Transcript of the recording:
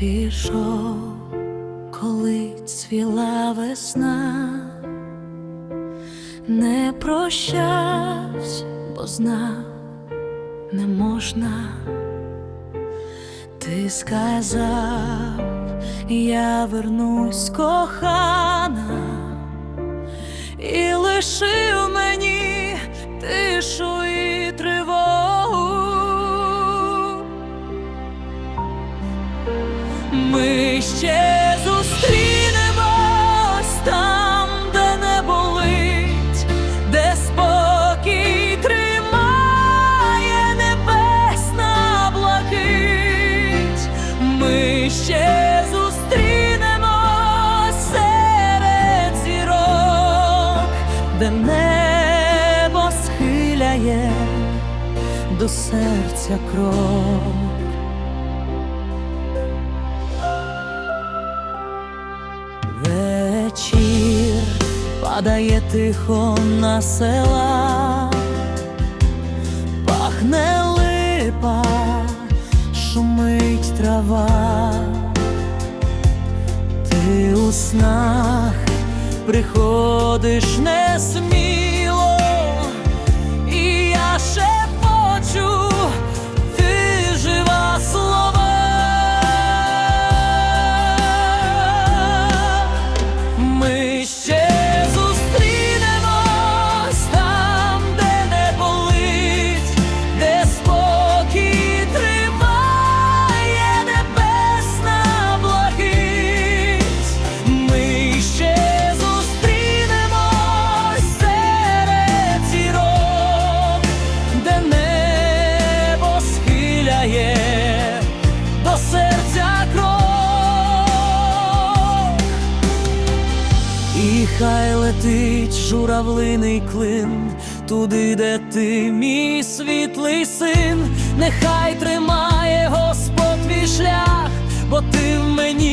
прийшов, коли цвіла весна, не прощався, бо знав, не можна. Ти сказав, я вернусь кохана, і лишив Ще зустрінемось серед зірок, де небо схиляє до серця кров. Вечір падає тихо на села, пахне липа, шумить трава, ти у снах приходиш не і І хай летить журавлиний клин, туди, де ти, мій світлий син, нехай тримає Господь твій шлях, бо ти в мені